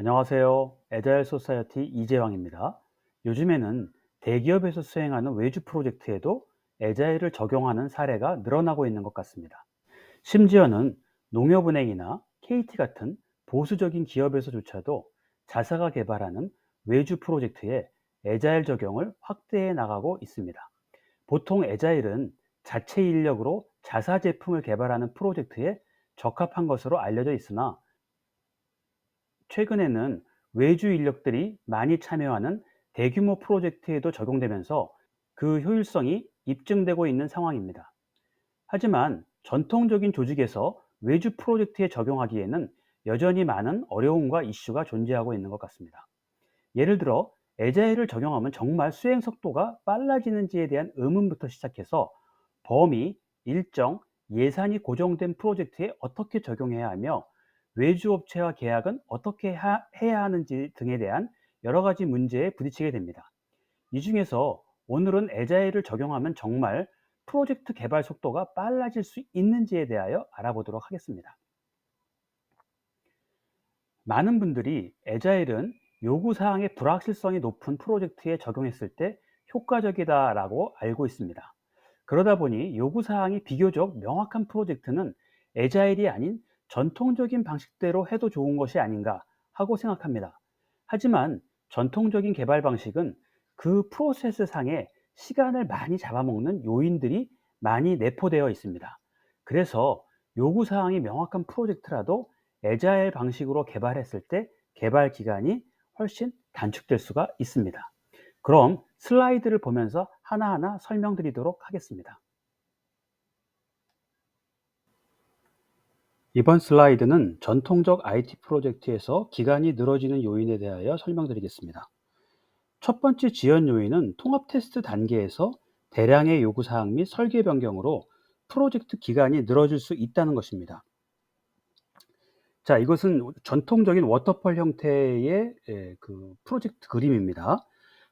안녕하세요. 에자일 소사이어티 이재왕입니다. 요즘에는 대기업에서 수행하는 외주 프로젝트에도 에자일을 적용하는 사례가 늘어나고 있는 것 같습니다. 심지어는 농협은행이나 KT 같은 보수적인 기업에서조차도 자사가 개발하는 외주 프로젝트에 에자일 적용을 확대해 나가고 있습니다. 보통 에자일은 자체 인력으로 자사 제품을 개발하는 프로젝트에 적합한 것으로 알려져 있으나 최근에는 외주 인력들이 많이 참여하는 대규모 프로젝트에도 적용되면서 그 효율성이 입증되고 있는 상황입니다. 하지만 전통적인 조직에서 외주 프로젝트에 적용하기에는 여전히 많은 어려움과 이슈가 존재하고 있는 것 같습니다. 예를 들어 에자일을 적용하면 정말 수행 속도가 빨라지는지에 대한 의문부터 시작해서 범위, 일정, 예산이 고정된 프로젝트에 어떻게 적용해야 하며 외주업체와 계약은 어떻게 하, 해야 하는지 등에 대한 여러 가지 문제에 부딪히게 됩니다. 이 중에서 오늘은 에자일을 적용하면 정말 프로젝트 개발 속도가 빨라질 수 있는지에 대하여 알아보도록 하겠습니다. 많은 분들이 에자일은 요구사항의 불확실성이 높은 프로젝트에 적용했을 때 효과적이다라고 알고 있습니다. 그러다 보니 요구사항이 비교적 명확한 프로젝트는 에자일이 아닌 전통적인 방식대로 해도 좋은 것이 아닌가 하고 생각합니다. 하지만 전통적인 개발 방식은 그 프로세스 상에 시간을 많이 잡아먹는 요인들이 많이 내포되어 있습니다. 그래서 요구사항이 명확한 프로젝트라도 에자일 방식으로 개발했을 때 개발 기간이 훨씬 단축될 수가 있습니다. 그럼 슬라이드를 보면서 하나하나 설명드리도록 하겠습니다. 이번 슬라이드는 전통적 IT 프로젝트에서 기간이 늘어지는 요인에 대하여 설명드리겠습니다. 첫 번째 지연 요인은 통합 테스트 단계에서 대량의 요구사항 및 설계 변경으로 프로젝트 기간이 늘어질 수 있다는 것입니다. 자, 이것은 전통적인 워터펄 형태의 예, 그 프로젝트 그림입니다.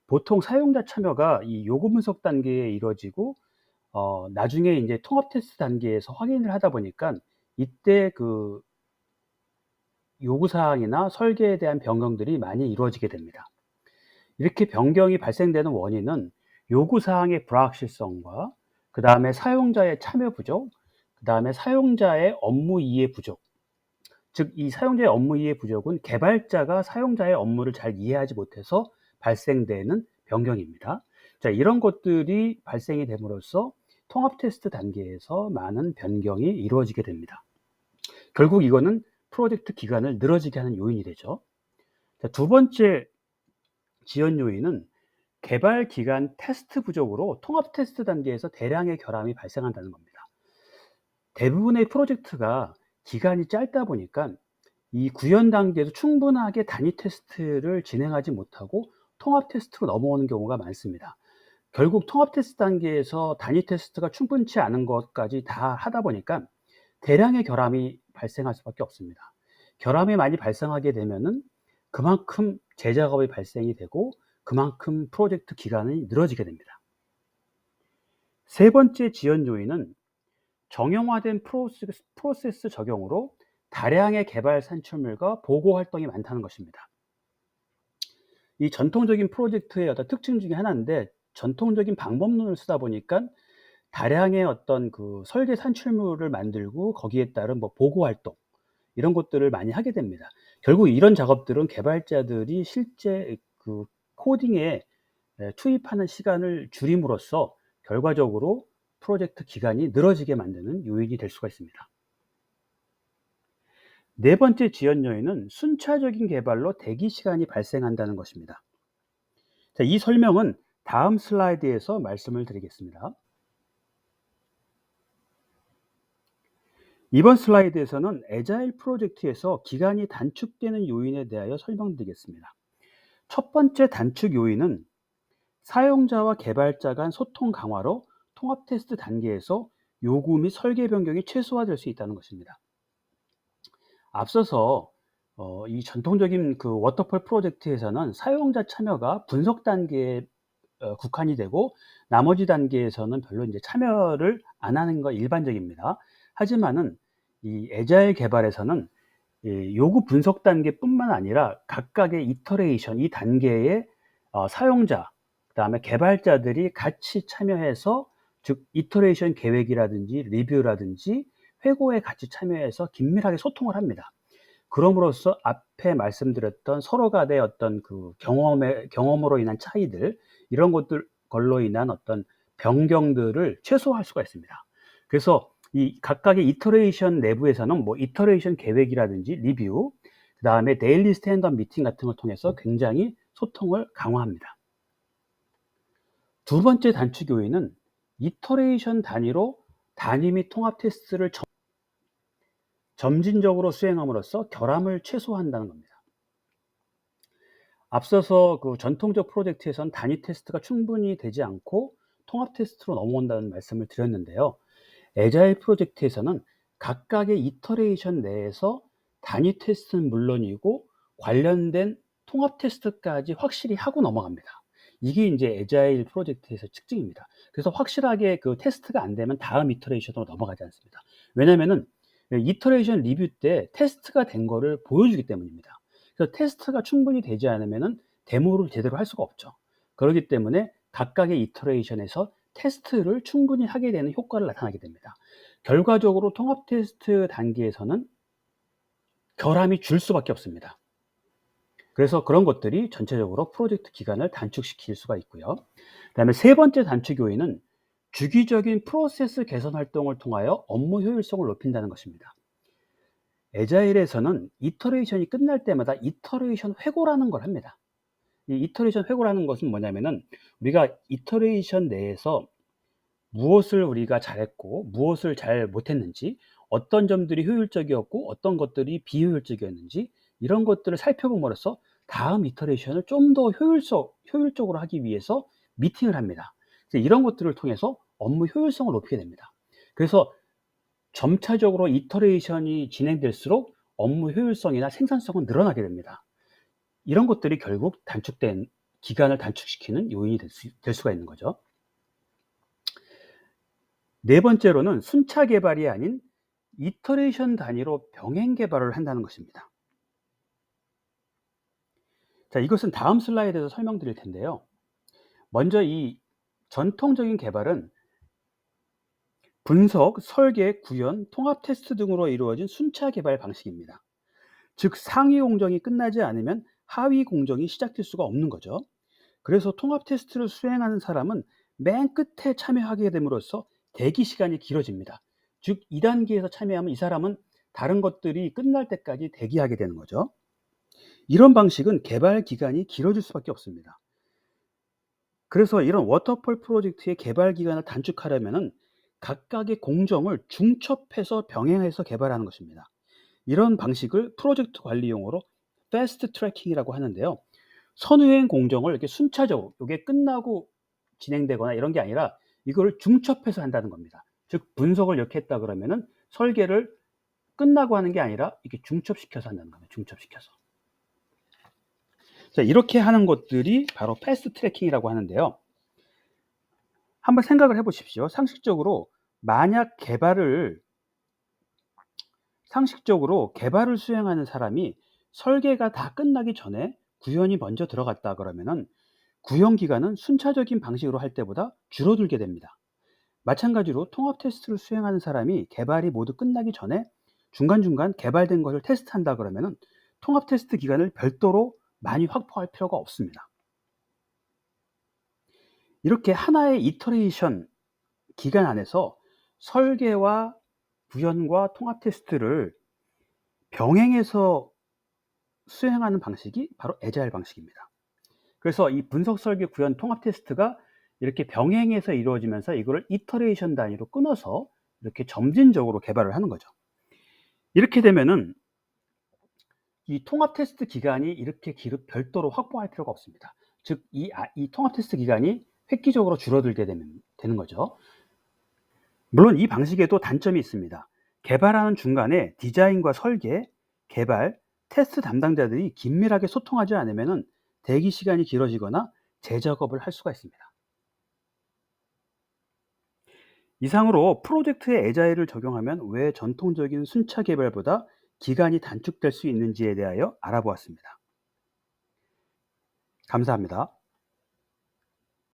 보통 사용자 참여가 이 요구 분석 단계에 이루어지고 어, 나중에 이제 통합 테스트 단계에서 확인을 하다 보니까 이때 그 요구사항이나 설계에 대한 변경들이 많이 이루어지게 됩니다. 이렇게 변경이 발생되는 원인은 요구사항의 불확실성과 그 다음에 사용자의 참여 부족, 그 다음에 사용자의 업무 이해 부족, 즉 이 사용자의 업무 이해 부족은 개발자가 사용자의 업무를 잘 이해하지 못해서 발생되는 변경입니다. 자, 이런 것들이 발생이 됨으로써 통합 테스트 단계에서 많은 변경이 이루어지게 됩니다. 결국 이거는 프로젝트 기간을 늘어지게 하는 요인이 되죠. 자, 두 번째 지연 요인은 개발 기간 테스트 부족으로 통합 테스트 단계에서 대량의 결함이 발생한다는 겁니다. 대부분의 프로젝트가 기간이 짧다 보니까 이 구현 단계에서 충분하게 단위 테스트를 진행하지 못하고 통합 테스트로 넘어오는 경우가 많습니다. 결국 통합 테스트 단계에서 단위 테스트가 충분치 않은 것까지 다 하다 보니까 대량의 결함이 발생할 수밖에 없습니다. 결함이 많이 발생하게 되면은 그만큼 재작업이 발생이 되고 그만큼 프로젝트 기간이 늘어지게 됩니다. 세 번째 지연 요인은 정형화된 프로세스, 프로세스 적용으로 다량의 개발 산출물과 보고 활동이 많다는 것입니다. 이 전통적인 프로젝트의 어떤 특징 중에 하나인데 전통적인 방법론을 쓰다 보니까 다량의 어떤 그 설계 산출물을 만들고 거기에 따른 뭐 보고 활동 이런 것들을 많이 하게 됩니다. 결국 이런 작업들은 개발자들이 실제 그 코딩에 투입하는 시간을 줄임으로써 결과적으로 프로젝트 기간이 늘어지게 만드는 요인이 될 수가 있습니다. 네 번째 지연 요인은 순차적인 개발로 대기 시간이 발생한다는 것입니다. 자, 이 설명은 다음 슬라이드에서 말씀을 드리겠습니다. 이번 슬라이드에서는 에자일 프로젝트에서 기간이 단축되는 요인에 대하여 설명드리겠습니다. 첫 번째 단축 요인은 사용자와 개발자 간 소통 강화로 통합 테스트 단계에서 요구 및 설계 변경이 최소화될 수 있다는 것입니다. 앞서서 어, 이 전통적인 그 워터펄 프로젝트에서는 사용자 참여가 분석 단계에 어, 국한이 되고 나머지 단계에서는 별로 이제 참여를 안 하는 거 일반적입니다. 하지만은 이 에자일 개발에서는 이 요구 분석 단계뿐만 아니라 각각의 이터레이션 이 단계의 어, 사용자 그다음에 개발자들이 같이 참여해서 즉 이터레이션 계획이라든지 리뷰라든지 회고에 같이 참여해서 긴밀하게 소통을 합니다. 그럼으로써 앞에 말씀드렸던 서로 간의 어떤 그 경험의 경험으로 인한 차이들 이런 것들 걸로 인한 어떤 변경들을 최소화할 수가 있습니다. 그래서 이 각각의 이터레이션 내부에서는 뭐 이터레이션 계획이라든지 리뷰, 그 다음에 데일리 스탠더 미팅 같은 걸 통해서 굉장히 소통을 강화합니다. 두 번째 단축 요인은 이터레이션 단위로 단위 및 통합 테스트를 점, 점진적으로 수행함으로써 결함을 최소화한다는 겁니다. 앞서서 그 전통적 프로젝트에선 단위 테스트가 충분히 되지 않고 통합 테스트로 넘어온다는 말씀을 드렸는데요. 에자일 프로젝트에서는 각각의 이터레이션 내에서 단위 테스트는 물론이고 관련된 통합 테스트까지 확실히 하고 넘어갑니다. 이게 이제 에자일 프로젝트에서 특징입니다. 그래서 확실하게 그 테스트가 안 되면 다음 이터레이션으로 넘어가지 않습니다. 왜냐면은 이터레이션 리뷰 때 테스트가 된 거를 보여주기 때문입니다. 그래서 테스트가 충분히 되지 않으면은 데모를 제대로 할 수가 없죠. 그렇기 때문에 각각의 이터레이션에서 테스트를 충분히 하게 되는 효과를 나타나게 됩니다. 결과적으로 통합 테스트 단계에서는 결함이 줄 수밖에 없습니다. 그래서 그런 것들이 전체적으로 프로젝트 기간을 단축시킬 수가 있고요. 그 다음에 세 번째 단축 요인은 주기적인 프로세스 개선 활동을 통하여 업무 효율성을 높인다는 것입니다. 에자일에서는 이터레이션이 끝날 때마다 이터레이션 회고라는 걸 합니다. 이 이터레이션 회고라는 것은 뭐냐면은 우리가 이터레이션 내에서 무엇을 우리가 잘했고 무엇을 잘 못했는지 어떤 점들이 효율적이었고 어떤 것들이 비효율적이었는지 이런 것들을 살펴봄으로써 다음 이터레이션을 좀 더 효율적, 효율적으로 하기 위해서 미팅을 합니다. 이런 것들을 통해서 업무 효율성을 높이게 됩니다. 그래서 점차적으로 이터레이션이 진행될수록 업무 효율성이나 생산성은 늘어나게 됩니다. 이런 것들이 결국 단축된 기간을 단축시키는 요인이 될, 수, 될 수가 있는 거죠. 네 번째로는 순차 개발이 아닌 이터레이션 단위로 병행 개발을 한다는 것입니다. 자, 이것은 다음 슬라이드에서 설명드릴 텐데요. 먼저 이 전통적인 개발은 분석, 설계, 구현, 통합 테스트 등으로 이루어진 순차 개발 방식입니다. 즉 상위 공정이 끝나지 않으면 하위 공정이 시작될 수가 없는 거죠. 그래서 통합 테스트를 수행하는 사람은 맨 끝에 참여하게 됨으로써 대기 시간이 길어집니다. 즉 2단계에서 참여하면 이 사람은 다른 것들이 끝날 때까지 대기하게 되는 거죠. 이런 방식은 개발 기간이 길어질 수밖에 없습니다. 그래서 이런 워터폴 프로젝트의 개발 기간을 단축하려면 각각의 공정을 중첩해서 병행해서 개발하는 것입니다. 이런 방식을 프로젝트 관리 용어로 패스트 트래킹이라고 하는데요. 선후행 공정을 이렇게 순차적으로 이게 끝나고 진행되거나 이런 게 아니라 이걸 중첩해서 한다는 겁니다. 즉 분석을 이렇게 했다 그러면은 설계를 끝나고 하는 게 아니라 이렇게 중첩시켜서 한다는 겁니다. 중첩시켜서. 자, 이렇게 하는 것들이 바로 패스트 트래킹이라고 하는데요. 한번 생각을 해 보십시오. 상식적으로 만약 개발을 상식적으로 개발을 수행하는 사람이 설계가 다 끝나기 전에 구현이 먼저 들어갔다 그러면은 구현 기간은 순차적인 방식으로 할 때보다 줄어들게 됩니다. 마찬가지로 통합 테스트를 수행하는 사람이 개발이 모두 끝나기 전에 중간중간 개발된 것을 테스트한다 그러면은 통합 테스트 기간을 별도로 많이 확보할 필요가 없습니다. 이렇게 하나의 이터레이션 기간 안에서 설계와 구현과 통합 테스트를 병행해서 수행하는 방식이 바로 에자일 방식입니다. 그래서 이 분석 설계 구현 통합 테스트가 이렇게 병행해서 이루어지면서 이거를 이터레이션 단위로 끊어서 이렇게 점진적으로 개발을 하는 거죠. 이렇게 되면은 이 통합 테스트 기간이 이렇게 기르, 별도로 확보할 필요가 없습니다. 즉, 이, 아, 이 통합 테스트 기간이 획기적으로 줄어들게 되면, 되는 거죠. 물론 이 방식에도 단점이 있습니다. 개발하는 중간에 디자인과 설계, 개발, 테스트 담당자들이 긴밀하게 소통하지 않으면 대기 시간이 길어지거나 재작업을 할 수가 있습니다. 이상으로 프로젝트에 에자일을 적용하면 왜 전통적인 순차 개발보다 기간이 단축될 수 있는지에 대하여 알아보았습니다. 감사합니다.